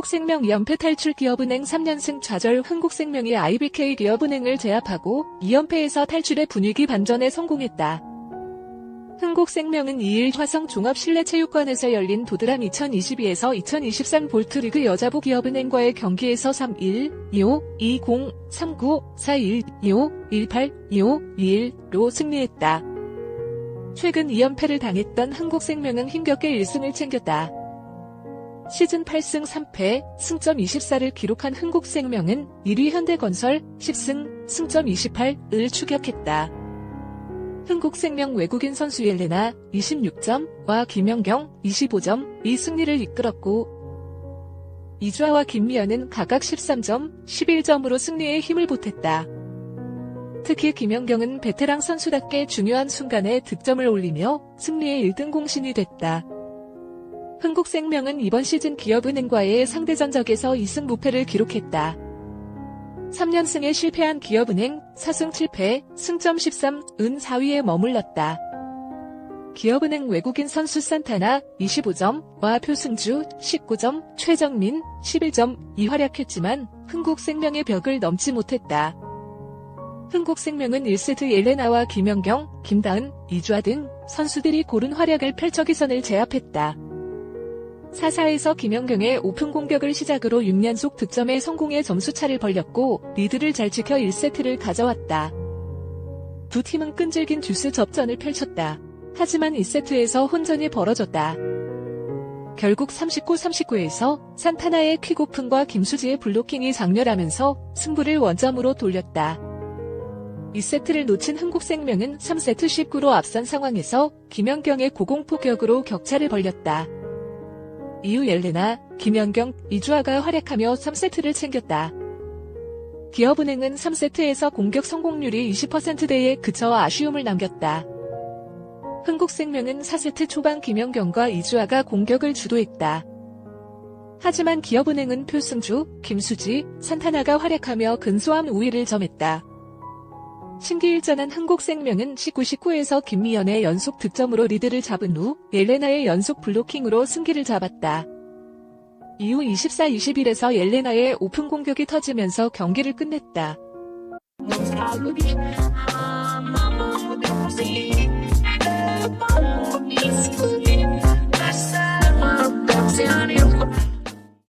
한국생명 2연패 탈출 기업은행 3년승 좌절 한국생명이 IBK 기업은행을 제압하고 2연패에서 탈출의 분위기 반전에 성공했다. 흥국생명은 2일 화성 종합실내체육관에서 열린 도드람 2022에서 2023 볼트리그 여자부 기업은행과의 경기에서 3-1, 2-5, 2-0, 3-9, 4-1, 2-5, 1-8, 2-5, 2-1로 승리했다. 최근 2연패를 당했던 한국생명은 힘겹게 1승을 챙겼다. 시즌 8승 3패, 승점 24를 기록한 흥국생명은 1위 현대건설 10승, 승점 28을 추격했다. 흥국생명 외국인 선수 옐레나 26점과 김연경 25점 이 승리를 이끌었고 이주아와 김미연은 각각 13점, 11점으로 승리에 힘을 보탰다. 특히 김연경은 베테랑 선수답게 중요한 순간에 득점을 올리며 승리의 1등 공신이 됐다. 흥국생명은 이번 시즌 기업은행과의 상대 전적에서 2승 무패를 기록했다. 3년승에 실패한 기업은행 4승 7패, 승점 13, 은 4위에 머물렀다. 기업은행 외국인 선수 산타나 25점과 표승주 19점, 최정민 11점 이 활약했지만 흥국생명의 벽을 넘지 못했다. 흥국생명은 1세트 옐레나와 김연경, 김다은, 이주아 등 선수들이 고른 활약을 펼쳐 기선을 제압했다. 4사에서 김연경의 오픈 공격을 시작으로 6연속 득점에 성공해 점수차를 벌렸고 리드를 잘 지켜 1세트를 가져왔다. 두 팀은 끈질긴 듀스 접전을 펼쳤다. 하지만 2세트에서 혼전이 벌어졌다. 결국 39-39에서 산타나의 퀵오픈과 김수지의 블로킹이 장렬하면서 승부를 원점으로 돌렸다. 2세트를 놓친 흥국생명은 3세트 19로 앞선 상황에서 김연경의 고공포격으로 격차를 벌렸다. 이후 옐레나, 김연경, 이주아가 활약하며 3세트를 챙겼다. 기업은행은 3세트에서 공격 성공률이 20%대에 그쳐 아쉬움을 남겼다. 흥국생명은 4세트 초반 김연경과 이주아가 공격을 주도했다. 하지만 기업은행은 표승주, 김수지, 산타나가 활약하며 근소한 우위를 점했다. 신기일전한 한국생명은 19-19에서 김미연의 연속 득점으로 리드를 잡은 후 옐레나의 연속 블로킹으로 승기를 잡았다. 이후 24-21에서 옐레나의 오픈 공격이 터지면서 경기를 끝냈다.